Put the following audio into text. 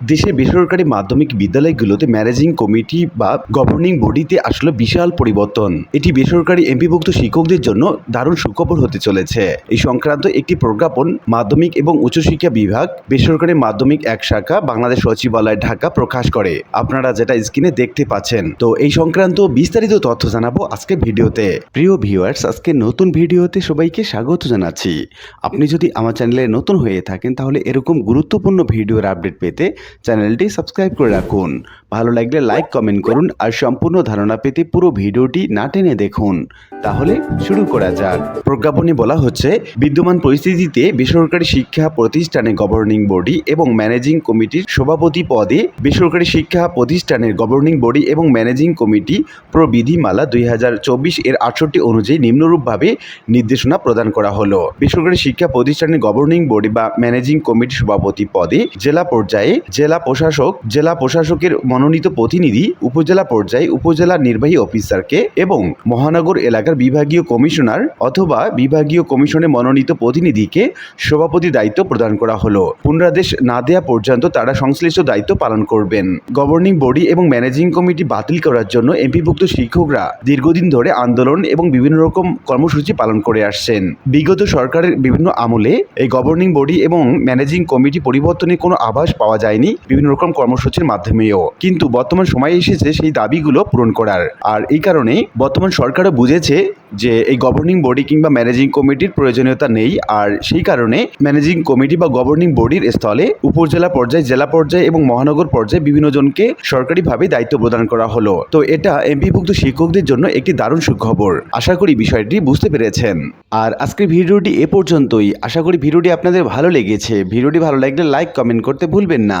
দেশে বেসরকারি মাধ্যমিক বিদ্যালয়গুলোতে ম্যানেজিং কমিটি বা গভর্নিং বডিতে আসলে বিশাল পরিবর্তন। এটি বেসরকারি এমপিভুক্ত শিক্ষকদের জন্য দারুণ সুখবর হতে চলেছে। এই সংক্রান্ত একটি প্রজ্ঞাপন মাধ্যমিক এবং উচ্চশিক্ষা বিভাগ, বেসরকারি মাধ্যমিক এক শাখা, বাংলাদেশ সচিবালয়, ঢাকা প্রকাশ করে। আপনারা যেটা স্ক্রিনে দেখতে পাচ্ছেন। তো এই সংক্রান্ত বিস্তারিত তথ্য জানাব আজকে ভিডিওতে। প্রিয় ভিউয়ার্স, আজকে নতুন ভিডিওতে সবাইকে স্বাগত জানাচ্ছি। আপনি যদি আমার চ্যানেলে নতুন হয়ে থাকেন, তাহলে এরকম গুরুত্বপূর্ণ ভিডিওর আপডেট পেতে চ্যানেলটি সাবস্ক্রাইব করে রাখুন। ভালো লাগলে লাইক, কমেন্ট করুন আর সম্পূর্ণ ধারণা পেতে পুরো ভিডিওটি না টেনে দেখুন। তাহলে শুরু করা যাক। প্রজ্ঞাপনে বলা হচ্ছে, বিদ্যমান পরিস্থিতিতে বেসরকারি শিক্ষা প্রতিষ্ঠানে গভর্নিং বডি এবং ম্যানেজিং কমিটির সভাপতি পদে বেসরকারি শিক্ষা প্রতিষ্ঠানের গভর্নিং বডি এবং ম্যানেজিং কমিটি প্রবিধিমালা দুই হাজার চব্বিশ এর আটষট্টি অনুযায়ী নিম্নরূপভাবে নির্দেশনা প্রদান করা হলো। বেসরকারি শিক্ষা প্রতিষ্ঠানের গভর্নিং বডি বা ম্যানেজিং কমিটির সভাপতি পদে জেলা পর্যায়ে জেলা প্রশাসক, জেলা প্রশাসকের মনোনীত প্রতিনিধি, উপজেলা পর্যায়ে উপজেলা নির্বাহী অফিসারকে এবং মহানগর এলাকার বিভাগীয় কমিশনার অথবা বিভাগীয় কমিশনে মনোনীত প্রতিনিধিকে সভাপতি দায়িত্ব প্রদান করা হলো। পুনরাদেশ না দেওয়া পর্যন্ত তারা সংশ্লিষ্ট দায়িত্ব পালন করবেন। গভর্নিং বডি এবং ম্যানেজিং কমিটি বাতিল করার জন্য এমপিভুক্ত শিক্ষকরা দীর্ঘদিন ধরে আন্দোলন এবং বিভিন্ন রকম কর্মসূচি পালন করে আসছেন। বিগত সরকারের বিভিন্ন আমলে এই গভর্নিং বডি এবং ম্যানেজিং কমিটি পরিবর্তনের কোনো আভাস পাওয়া যায়নি। বিভিন্ন রকম কর্মসূচির মাধ্যমেও। কিন্তু বর্তমান সময় এসেছে সেই দাবিগুলো পূরণ করার। আর এই কারণেই বর্তমান সরকারও বুঝেছে যে এই গভর্নিং বডি কিংবা ম্যানেজিং কমিটির প্রয়োজনীয়তা নেই। আর সেই কারণে ম্যানেজিং কমিটি বা গভর্নিং বডির স্থলে উপজেলা পর্যায়ে, জেলা পর্যায়ে এবং মহানগর পর্যায়ে বিভিন্ন জনকে সরকারিভাবে দায়িত্ব প্রদান করা হলো। তো এটা এমপিভুক্ত শিক্ষকদের জন্য একটি দারুণ সুখবর। আশা করি বিষয়টি বুঝতে পেরেছেন। আর আজকের ভিডিওটি এ পর্যন্তই। আশা করি ভিডিওটি আপনাদের ভালো লেগেছে। ভিডিওটি ভালো লাগলে লাইক কমেন্ট করতে ভুলবেন না।